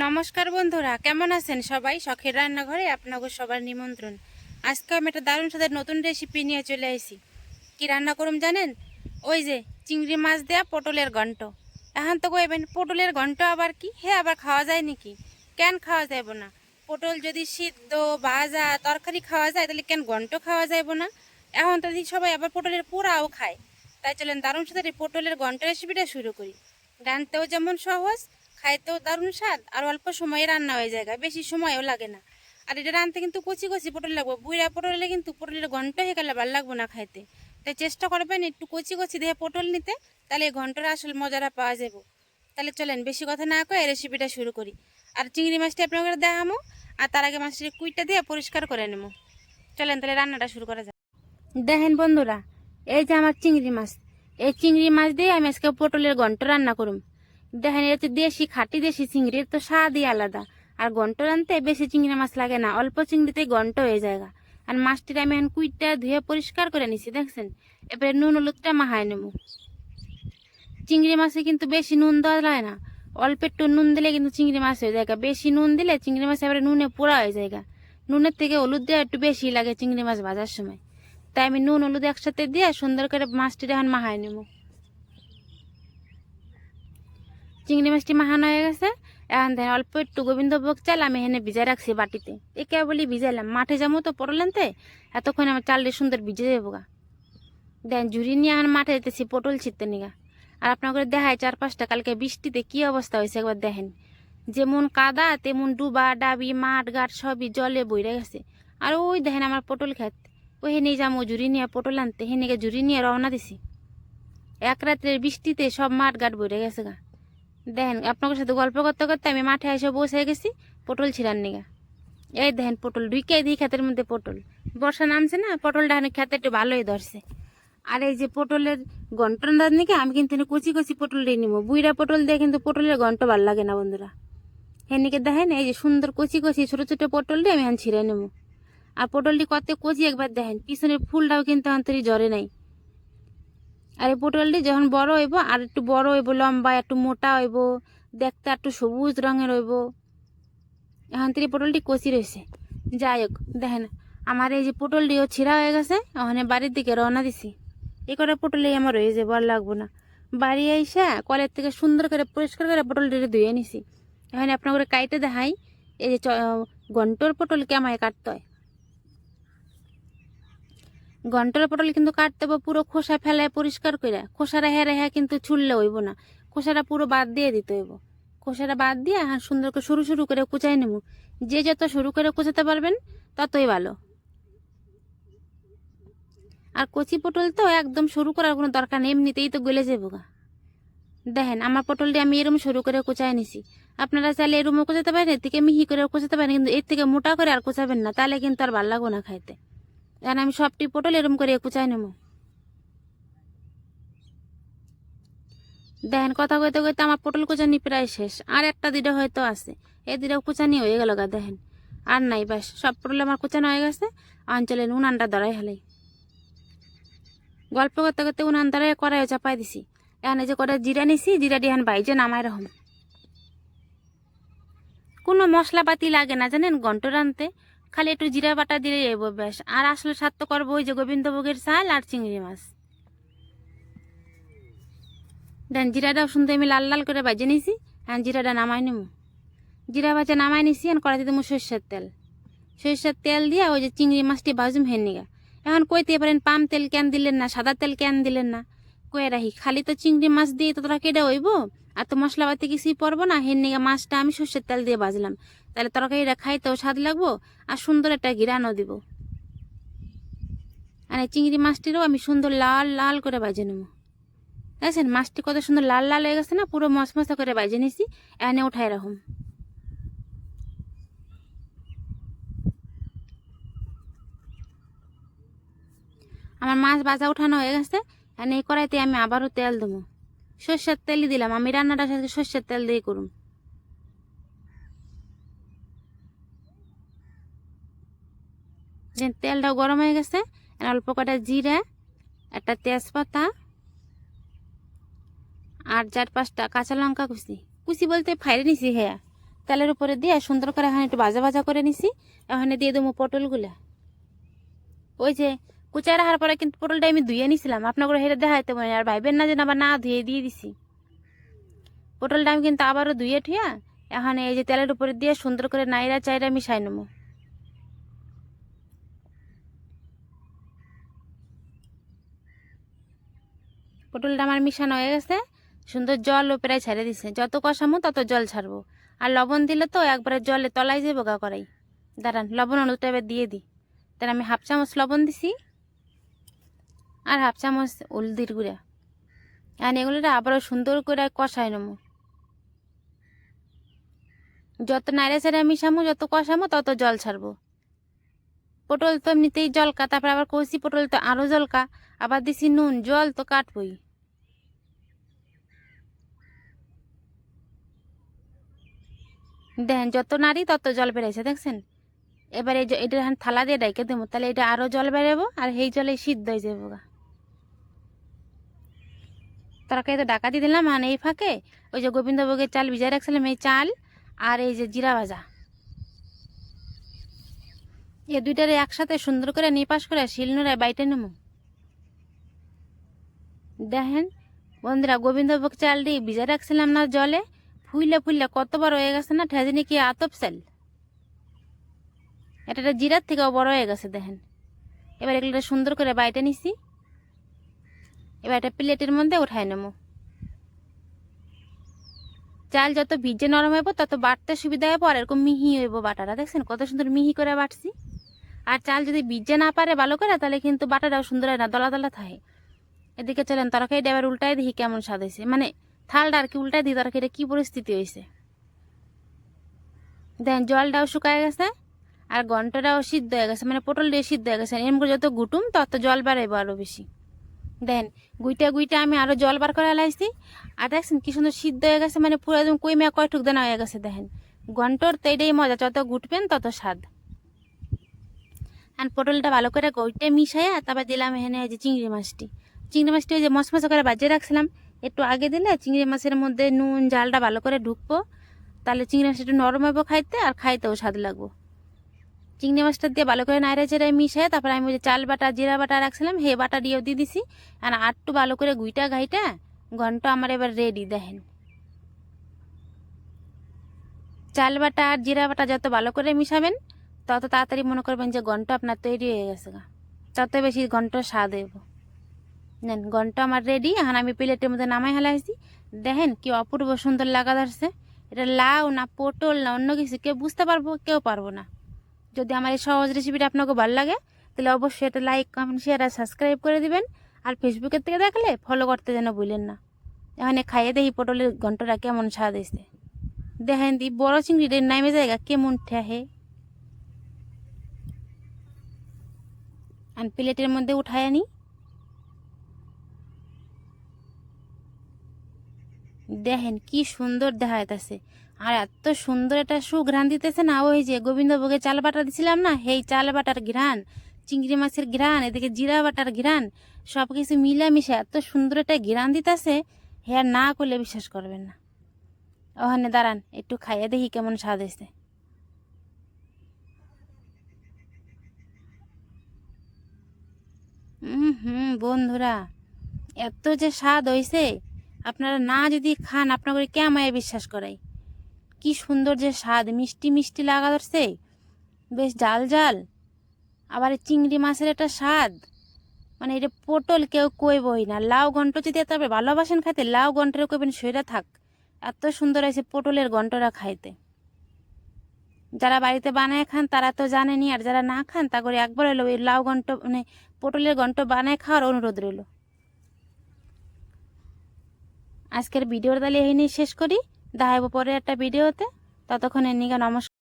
নমস্কার বন্ধুরা, কেমন আছেন সবাই? শখের রান্নাঘরে আপনাকে সবার নিমন্ত্রণ। আজকে আমি একটা দারুণ সাথে নতুন রেসিপি নিয়ে চলে আসি কি রান্না করুম জানেন? ওই যে চিংড়ি মাছ দেয়া পটলের ঘন্ট। এখন তো কইবেন, পটলের ঘন্ট আবার কি? হ্যাঁ আবার খাওয়া যায় নাকি? কেন খাওয়া যাইব না? পটল যদি সিদ্ধ, ভাজা, তরকারি খাওয়া যায়, তাহলে কেন ঘন্ট খাওয়া যাইব না? এখন তো সবাই আবার পটলের পোড়াও খায়। তাই চলেন দারুণ সাথে পটলের ঘন্ট রেসিপিটা শুরু করি। রানতেও যেমন সহজ খাইতেও দারুণ স্বাদ আর অল্প সময়ে রান্না হয়ে যায় বেশি সময়ও লাগে না। আর এটা রানতে কিন্তু কচি কচি পটল লাগবে বুড়া পটল কিন্তু পটলের ঘন্ট হয়ে গেলে ভালো লাগবে না খাইতে। তাই চেষ্টা করবেন একটু কচি কচি দিয়ে পটল নিতে, তাহলে এই ঘণ্টার আসল মজাটা পাওয়া যাবে। তাহলে চলেন, বেশি কথা না কয়ে রেসিপিটা শুরু করি। আর চিংড়ি মাছটা আপনাদের দেখামো, আর তার আগে মাছটা কুইটা দিয়ে পরিষ্কার করে নেব। চলেন তাহলে রান্নাটা শুরু করা যাক। দেখেন বন্ধুরা, এই যে আমার চিংড়ি মাছ, এই চিংড়ি মাছ দিয়ে আমি আজকে পটলের ঘন্ট রান্না করুম। দেখেন এটা তো দেশি খাঁটি, দেশি চিংড়ি, এর তো স্বাদই আলাদা। আর ঘন্ট রানতে বেশি চিংড়ি মাছ লাগে না, অল্প চিংড়িতে ঘন্ট হয়ে যায় আর মাছটির আমি এখন কুইটটা ধুয়ে পরিষ্কার করে নিছি, দেখছেন? এবারে নুন হলুদটা মাহায় নেব। চিংড়ি মাছে কিন্তু বেশি নুন দেওয়া যায় না। অল্প একটু নুন দিলে কিন্তু চিংড়ি মাছ হয়ে যায় বেশি নুন দিলে চিংড়ি মাছ এবারে নুনে পোড়া হয়ে যায় নুনের থেকে হলুদ দেওয়া একটু বেশি লাগে চিংড়ি মাছ ভাজার সময়। তাই আমি নুন হলুদ একসাথে দিয়ে সুন্দর করে মাছটি এখন মাহায় নেব। চিংড়ি মাছটি মাহানো হয়ে গেছে। এখন দেখেন অল্প একটু গোবিন্দভোগ চাল আমি এখানে ভিজাই রাখছি বাটিতে। একে বলি ভিজাইলাম। মাঠে যাব তো পটল আনতে এতক্ষণ আমার চালটি সুন্দর ভিজে যাব গা। দেন ঝুড়ি নিয়ে এখন মাঠে যেতেছি, পটল ছিটতে নিগা। আর আপনাদের দেখায় চার পাঁচটা কালকে বৃষ্টিতে কি অবস্থা হয়েছে একবার দেখেন। যেমন কাদা, তেমন ডুবা, ডাবি, মাঠ, ঘাট সবই জলে বইরে গেছে। আর ওই দেখেন আমার পটল খেত ওই হেনে যাব ঝুড়ি নিয়ে পটল আনতে হেনেকে ঝুড়ি নিয়ে রওনা দিছি। এক রাত্রের বৃষ্টিতে সব মাঠ ঘাট বইরে গেছে গা। দেখেন আপনাদের সাথে গল্প করতে করতে আমি মাঠে এসে বসে গেছি, পটল ছিড়ার নিগা। এই দেখেন, পটল ঢুকে দিই ক্ষেতের মধ্যে পটল। বর্ষা নামছে না পটলটা এখানে খেতে একটু ভালোই ধরছে। আর এই যে পটলের গন্টন নাকি আমি কিন্তু কচি কচি পটল দিয়ে নিবো বুইরা পটল দিয়ে কিন্তু পটলের গন্ট ভালো লাগে না, বন্ধুরা। হেনিকে দেখেন, এই যে সুন্দর কচি কচি ছোটো ছোটো পটল দিয়ে আমি এখন ছিঁড়ে নেব আর পটলটি কত কচি একবার দেখেন, পিছনের ফুলটাও কিন্তু অন্তরি জ্বরে নাই। আর এই পটলটি যখন বড় হইব, আর একটু বড় হইব, লম্বা, একটু মোটা হইব, দেখতে একটু সবুজ রঙের হইব। এখন থেকে পটলটি কচি রয়েছে যাই হোক, দেখেন, আমার এই যে পটলটিও ছিঁড়া হয়ে গেছে ওখানে বাড়ির দিকে রওনা দিছি। এই কটা পটলেই আমার রয়ে যাব, আর লাগবো না। বাড়ি আইসা কলের থেকে সুন্দর করে, পরিষ্কার করে পটলটি ধুয়ে নিছি। এখন আপনার করে কাইটে দেখাই, এই যে ঘন্টর পটল কেমায় কাটতে হয়। ঘণ্টার পটল কিন্তু কাটতে হবে পুরো খোসা ফেলায় পরিষ্কার করে খোসা রেহা রেহা কিন্তু ছুললে হইব না। খোসাটা পুরো বাদ দিয়ে দিতে হইব। খোসাটা বাদ দিয়ে হ্যাঁ সুন্দর করে সরু সরু করে কুচাই নেব। যে যত সরু করে কুচাতে পারবেন, ততই ভালো। আর কচি পটল তো একদম সরু করার কোনো দরকার নেই, এমনিতেই তো গলে যাব গা। দেখেন, আমার পটলটি আমি এরম সরু করে কুচাই নিছি। আপনারা চাইলে এরমও কুচাতে পারেন, এর থেকে মিহি করে কুচাতে পারেন, কিন্তু এর থেকে মোটা করে আর কুচাবেন না, তাহলে কিন্তু আর ভালো লাগবো না খাইতে। এখন আমি সবটি পটল এরম করে কুচাই নেব। দেখেন, কথা কইতে কইতে আমার পটল কুচানি প্রায় শেষ। আর একটা দুটো হয়তো আছে। এই দুটো কুচানি হয়ে গেল গা, দেখেন। আর নাই বাস। সব পটল আমার কুচানো হয়ে গেছে। অঞ্চলে উনানটা ধরাই হেলাই। গল্প করতে করতে উনান ধরাই কড়াই চাপাই দিছি। এখন এই যে কটা জিরা নিছি, জিরা দিয়ে এখন বাইজে নামাই রকম কোনো মশলাপাতি লাগে না, জানেন গন্ট রানতে খালি একটু জিরা বাটা দিলে যাব ব্যাস আর আসলে স্বাদ তো করব ওই যে গোবিন্দভোগের চাল আর চিংড়ি মাছ। দেন জিরাটাও শুনতে আমি লাল লাল করে বাজে নিছি হ্যাঁ জিরাটা নামাই নিব জিরা ভাজা নামাই নিছি, আর কড়াইতে দেবো সর্ষের তেল। সরষের তেল দিয়ে ওই যে চিংড়ি মাছটি বাজুম হেন নিগা। এখন কইতে পারেন পাম তেল কেন দিলেন না, সাদা তেল কেন দিলেন না? কয়ে রাখি, খালি তো চিংড়ি মাছ দিয়ে তো তোরা কেটে হইব? আর তো মশলাপাতি কিছুই পরবো না। হেন নিগা মাছটা আমি সর্ষের তেল দিয়ে বাজলাম তাহলে তরকারিটা খাইতেও স্বাদ লাগবো আর সুন্দর একটা গিরানও দিব। আর এই চিংড়ি মাছটিরও আমি সুন্দর লাল লাল করে বাজে নেব। দেখছেন, মাছটি কত সুন্দর লাল লাল হয়ে গেছে না? পুরো মশমশা করে বাজে নিছি, এনে উঠাই রাখুন। আমার মাছ বাজা উঠানো হয়ে গেছে, এনে এই কড়াইতে আমি আবারও তেল দেবো। সর্ষের তেলই দিলাম। আমি রান্নাটা সাথে সর্ষের তেল দিয়ে করুন তেলটা গরম হয়ে গেছে। অল্প কটা জিরা, একটা তেজপাতা, আর চার পাঁচটা কাঁচা লঙ্কা কুচি। কুচি বলতে ফাইরে নিছি হ্যাঁ। তেলের উপরে দিয়ে সুন্দর করে এখন একটু ভাজা ভাজা করে নিছি। এখানে দিয়ে দেবো পটলগুলা। ওই যে কুচায় রাখার পরে কিন্তু পটলটা আমি ধুয়ে নিছিলাম। আপনাকে হেরে দেখাইতে পারি আর ভাইবেন না যে আবার না ধুয়ে দিয়ে দিছি। পটলটা আমি কিন্তু আবারও ধুয়ে ঠিয়া এখন এই যে তেলের উপরে দিয়ে সুন্দর করে নাইরা চাইরা মিশাই নেব। পটলটা আমার মিশানো হয়ে গেছে। সুন্দর জলও প্রায় ছেড়ে দিছে। যত কষামো তত জল ছাড়বো। আর লবণ দিলে তো একবারে জলে তলায় যে গা করাই। দাঁড়ান, লবণ অনুটা এবার দিয়ে দিই। তাহলে আমি হাফ চামচ লবণ দিছি। আর হাফ চামচ হলদির গুঁড়া। আর এগুলো আবারও সুন্দর করে কষাই নেব। যত নাড়ে ছেড়ে মিশামো যত কষামো তত জল ছাড়বো। পটল তো এমনিতেই জলকা, তারপর আবার কষি পটল তো আরও জলকা, আবার দিছি নুন, জল তো কাটবই। দেখেন, যত নাড়ি তত জল বেড়েছে, দেখছেন? এবার এটা এখন থালা দিয়ে ডাইকে দেবো, তাহলে এটা আরও জল বেড়াবো আর সেই জলে সিদ্ধ হয়ে যাব গা। তরকারি তো ডাকা দিয়ে দিলাম, আর এই ফাঁকে ওই যে গোবিন্দভোগের চাল ভিজাই রাখছিলাম, এই চাল আর এই যে জিরা ভাজা। এ দুইটারে একসাথে সুন্দর করে নিপাস করে শিলনোড়ায় বাইটে নেব দেখেন, বন্ধুরা, গোবিন্দভোগ চালটি ভিজে রাখছিলাম না জলে, ফুইলে ফুইলে কতবার হয়ে গেছে না ঠেজনি কি আতপ চাল। এটা জিরার থেকেও বড় হয়ে গেছে, দেখেন। এবার এগুলো সুন্দর করে বাইটে নিছি। এবার একটা প্লেটের মধ্যে উঠাই নেব। চাল যত ভিজে নরম হইব, তত বাটতে সুবিধা হইব, আর এরকম মিহি হইব বাটাটা। দেখছেন কত সুন্দর মিহি করে বাটছি। আর চাল যদি ভিজে না পারে ভালো করে, তাহলে কিন্তু বাটাটাও সুন্দর হয় না, দলা দলা থাকে। এদিকে চলেন, তরকারিটা এবার উল্টাই দেখি কেমন স্বাদ হয়েছে। মানে থালটা আর কি উল্টাই দিই, তরকারিটা কী পরিস্থিতি হয়েছে। দেখেন জলটাও শুকায় গেছে, আর ঘন্টাটাও সিদ্ধ হয়ে গেছে মানে পটল দিয়ে সিদ্ধ হয়ে গেছে। এরকম করে যত গুটুম, তত জল বাড়াইবো আরও বেশি। দেন, গুইটা গুইটা আমি আরও জল বার করে লাইছি। আর দেখছেন কি সুন্দর সিদ্ধ হয়ে গেছে মানে পুরো একদম কই মেয়া কয়টুক দেনা হয়ে গেছে, দেখেন। ঘন্টর তো এটাই মজা, যত গুটবেন তত স্বাদ। আর পটলটা ভালো করে গইটে মিশাইয়া তারপর দিলাম এখানে এই যে চিংড়ি মাছটি। চিংড়ি মাছটি ওই যে মশমশা করে বাজিয়ে রাখছিলাম, একটু আগে দিলে চিংড়ি মাছের মধ্যে নুন, জালটা ভালো করে ঢুকবো। তাহলে চিংড়ি মাছটা একটু নরম হইব খাইতে, আর খাইতেও স্বাদ লাগবো। চিংড়ি মাছটা দিয়ে ভালো করে নাইড়ে চেড়ে মিশিয়ে তারপরে আমি চাল বাটা, জিরা বাটা রাখছিলাম হে বাটা দিয়েও দিয়ে দিছি। আর আটটু ভালো করে গুইটা ঘাইটা ঘন্ট আমার এবার রেডি দেখেন। চাল বাটা আর জিরা বাটা যত ভালো করে মিশাবেন, তত তাড়াতাড়ি মনে করবেন যে ঘন্ট আপনার তৈরি হয়ে গেছে গা। তত বেশি ঘন্ট স্বাদ হইব। নেন, ঘন্ট আমার রেডি এখন আমি প্লেটের মধ্যে নামাই হেলাইছি দেখেন কি অপূর্ব সুন্দর লাগা ধরছে। এটা লাউ না পটল না অন্য কিছু, কেউ বুঝতে পারব, কেউ পারব না। যদি আমার এই সহজ রেসিপিটা আপনাকে ভালো লাগে, তাহলে অবশ্যই এটা লাইক কমেন্ট শেয়ার আর সাবস্ক্রাইব করে দিবেন। আর ফেসবুকের থেকে দেখলে ফলো করতে যেন ভুলেন না। এখানে খাইয়ে দেখি পটলের ঘন্টটা কেমন স্বাদ হয়েছে। দেখেন দি, বড় চিংড়িটা নামে জায়গা কেমন ঠেহে। আর প্লেটের মধ্যে উঠায় আনি। দেখেন কি সুন্দর দেখা যাইতেছে। আর এত সুন্দর একটা সুঘ্রাণ দিতেছে না, ওই যে গোবিন্দভোগে চাল বাটা দিছিলাম না, সেই চাল বাটার ঘ্রাণ, চিংড়ি মাছের ঘ্রাণ, এদিকে জিরা বাটার ঘ্রাণ সব কিছু মিলামিশে এত সুন্দর একটা ঘ্রাণ দিতেছে হ্যাঁ না করলে বিশ্বাস করবেন না। ওখানে দাঁড়ান, একটু খাইয়ে দেখি কেমন স্বাদ হয়েছে। হুম, বন্ধুরা, এত যে স্বাদ হয়েছে, আপনারা না যদি খান আপনাদের কেমায় বিশ্বাস করাই কি সুন্দর যে স্বাদ, মিষ্টি মিষ্টি লাগা ধরছে। বেশ জাল জাল। আবার চিংড়ি মাছের একটা স্বাদ। মানে এটা পটল কেউ কইবই না। লাউ ঘন্ট যদি এত ভালোবাসেন খাইতে, লাউ ঘন্টের কইবেন সেটা থাক। এত সুন্দর হয়েছে পটলের ঘন্টরা খাইতে। যারা বাড়িতে বানায় খান, তারা তো জানেনি। আর যারা না খান, তা করে একবার হলো ওই লাউ ঘন্ট মানে পটলের ঘন্ট বানায় খাওয়ার অনুরোধ রইল। আজকের ভিডিওর তাহলে এই নিয়ে শেষ করি। দেখা পরে একটা ভিডিওতে। ততক্ষণে নিগা নমস্কার।